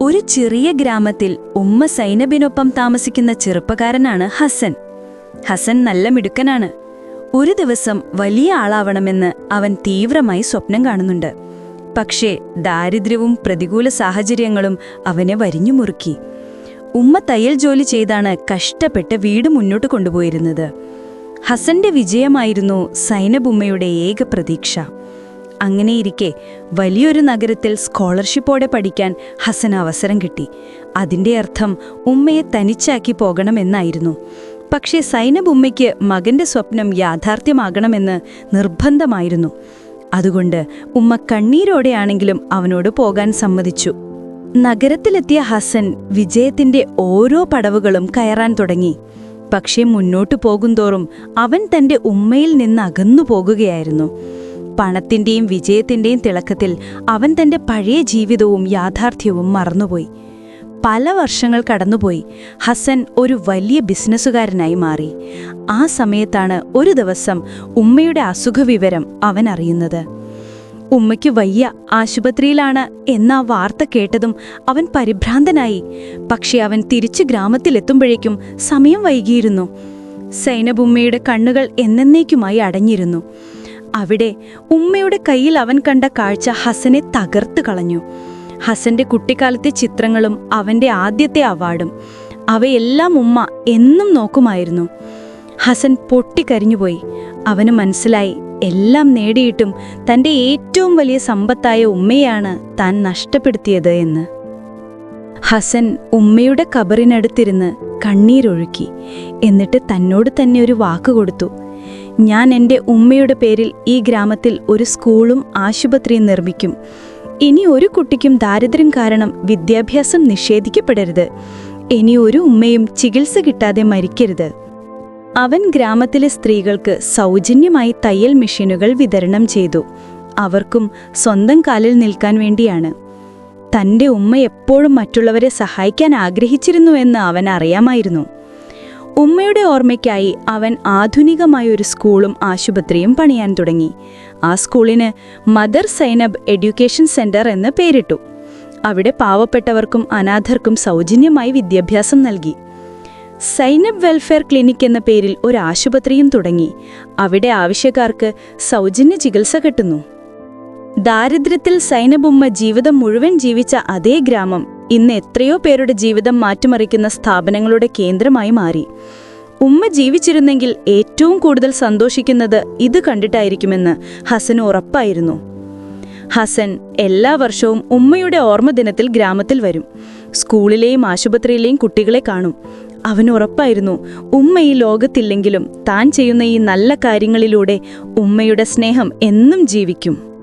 ഒരു ചെറിയ ഗ്രാമത്തിൽ ഉമ്മ സൈനബിനൊപ്പം താമസിക്കുന്ന ചെറുപ്പക്കാരനാണ് ഹസൻ. ഹസൻ നല്ല മിടുക്കനാണ്. ഒരു ദിവസം വലിയ ആളാവണമെന്ന് അവൻ തീവ്രമായി സ്വപ്നം കാണുന്നുണ്ട്. പക്ഷേ ദാരിദ്ര്യവും പ്രതികൂല സാഹചര്യങ്ങളും അവനെ വരിഞ്ഞു മുറുക്കി. ഉമ്മ തയ്യൽ ജോലി ചെയ്താണ് കഷ്ടപ്പെട്ട് വീട് മുന്നോട്ട് കൊണ്ടുപോയിരുന്നത്. ഹസന്റെ വിജയമായിരുന്നു സൈനബുമ്മയുടെ ഏക പ്രതീക്ഷ. അങ്ങനെയിരിക്കെ വലിയൊരു നഗരത്തിൽ സ്കോളർഷിപ്പോടെ പഠിക്കാൻ ഹസൻ അവസരം കിട്ടി. അതിന്റെ അർത്ഥം ഉമ്മയെ തനിച്ചാക്കി പോകണമെന്നായിരുന്നു. പക്ഷേ സൈനബ് ഉമ്മയ്ക്ക് മകന്റെ സ്വപ്നം യാഥാർത്ഥ്യമാകണമെന്ന് നിർബന്ധമായിരുന്നു. അതുകൊണ്ട് ഉമ്മ കണ്ണീരോടെയാണെങ്കിലും അവനോട് പോകാൻ സമ്മതിച്ചു. നഗരത്തിലെത്തിയ ഹസൻ വിജയത്തിന്റെ ഓരോ പടവുകളും കയറാൻ തുടങ്ങി. പക്ഷേ മുന്നോട്ടു പോകുന്തോറും അവൻ തന്റെ ഉമ്മയിൽ നിന്ന് അകന്നു പോകുകയായിരുന്നു പണത്തിന്റെയും വിജയത്തിന്റെയും തിളക്കത്തിൽ അവൻ തന്റെ പഴയ ജീവിതവും യാഥാർത്ഥ്യവും മറന്നുപോയി. പല വർഷങ്ങൾ കടന്നുപോയി. ഹസൻ ഒരു വലിയ ബിസിനസ്സുകാരനായി മാറി. ആ സമയത്താണ് ഒരു ദിവസം ഉമ്മയുടെ അസുഖവിവരം അവൻ അറിയുന്നത്. ഉമ്മയ്ക്ക് വയ്യ ആശുപത്രിയിലാണ് എന്ന ആ വാർത്ത കേട്ടതും അവൻ പരിഭ്രാന്തനായി. പക്ഷേ അവൻ തിരിച്ചു ഗ്രാമത്തിലെത്തുമ്പോഴേക്കും സമയം വൈകിയിരുന്നു. സൈനബുമ്മയുടെ കണ്ണുകൾ എന്നേക്കുമായി അടഞ്ഞിരുന്നു. അവിടെ ഉമ്മയുടെ കയ്യിൽ അവൻ കണ്ട കാഴ്ച ഹസനെ തകർത്തു കളഞ്ഞു. ഹസന്റെ കുട്ടിക്കാലത്തെ ചിത്രങ്ങളും അവന്റെ ആദ്യത്തെ അവാർഡും അവയെല്ലാം ഉമ്മ എന്നും നോക്കുമായിരുന്നു. ഹസൻ പൊട്ടിക്കരിഞ്ഞുപോയി. അവന് മനസ്സിലായി എല്ലാം നേടിയിട്ടും തന്റെ ഏറ്റവും വലിയ സമ്പത്തായ ഉമ്മയാണ് താൻ നഷ്ടപ്പെടുത്തിയത് എന്ന്. ഹസൻ ഉമ്മയുടെ കബറിനടുത്തിരുന്ന് കണ്ണീരൊഴുക്കി. എന്നിട്ട് തന്നോട് തന്നെ ഒരു വാക്ക് കൊടുത്തു. ഞാൻ എന്റെ ഉമ്മയുടെ പേരിൽ ഈ ഗ്രാമത്തിൽ ഒരു സ്കൂളും ആശുപത്രിയും നിർമ്മിക്കും. ഇനി ഒരു കുട്ടിക്കും ദാരിദ്ര്യം കാരണം വിദ്യാഭ്യാസം നിഷേധിക്കപ്പെടരുത്. ഇനി ഒരു ഉമ്മയും ചികിത്സ കിട്ടാതെ മരിക്കരുത്. അവൻ ഗ്രാമത്തിലെ സ്ത്രീകൾക്ക് സൗജന്യമായി തയ്യൽ മെഷീനുകൾ വിതരണം ചെയ്തു. അവർക്കും സ്വന്തം കാലിൽ നിൽക്കാൻ വേണ്ടിയാണ്. തന്റെ ഉമ്മ എപ്പോഴും മറ്റുള്ളവരെ സഹായിക്കാൻ ആഗ്രഹിച്ചിരുന്നുവെന്ന് അവൻ അറിയാമായിരുന്നു. ഉമ്മയുടെ ഓർമ്മയ്ക്കായി അവൻ ആധുനികമായ ഒരു സ്കൂളും ആശുപത്രിയും പണിയാൻ തുടങ്ങി. ആ സ്കൂളിന് മദർ സൈനബ് എഡ്യൂക്കേഷൻ സെന്റർ എന്ന് പേരിട്ടു. അവിടെ പാവപ്പെട്ടവർക്കും അനാഥർക്കും സൗജന്യമായി വിദ്യാഭ്യാസം നൽകി. സൈനബ് വെൽഫെയർ ക്ലിനിക് എന്ന പേരിൽ ഒരു ആശുപത്രിയും തുടങ്ങി. അവിടെ ആവശ്യക്കാർക്ക് സൗജന്യ ചികിത്സ കിട്ടുന്നു. ദാരിദ്ര്യത്തിൽ സൈനബുമ്മ ജീവിതം മുഴുവൻ ജീവിച്ച അതേ ഗ്രാമം ഇന്ന് എത്രയോ പേരുടെ ജീവിതം മാറ്റിമറിക്കുന്ന സ്ഥാപനങ്ങളുടെ കേന്ദ്രമായി മാറി. ഉമ്മ ജീവിച്ചിരുന്നെങ്കിൽ ഏറ്റവും കൂടുതൽ സന്തോഷിക്കുന്നത് ഇത് കണ്ടിട്ടായിരിക്കുമെന്ന് ഹസന് ഉറപ്പായിരുന്നു. ഹസൻ എല്ലാ വർഷവും ഉമ്മയുടെ ഓർമ്മ ദിനത്തിൽ ഗ്രാമത്തിൽ വരും. സ്കൂളിലെയും ആശുപത്രിയിലെയും കുട്ടികളെ കാണും. അവന് ഉറപ്പായിരുന്നു ഉമ്മ ഈ ലോകത്തില്ലെങ്കിലും താൻ ചെയ്യുന്ന ഈ നല്ല കാര്യങ്ങളിലൂടെ ഉമ്മയുടെ സ്നേഹം എന്നും ജീവിക്കും.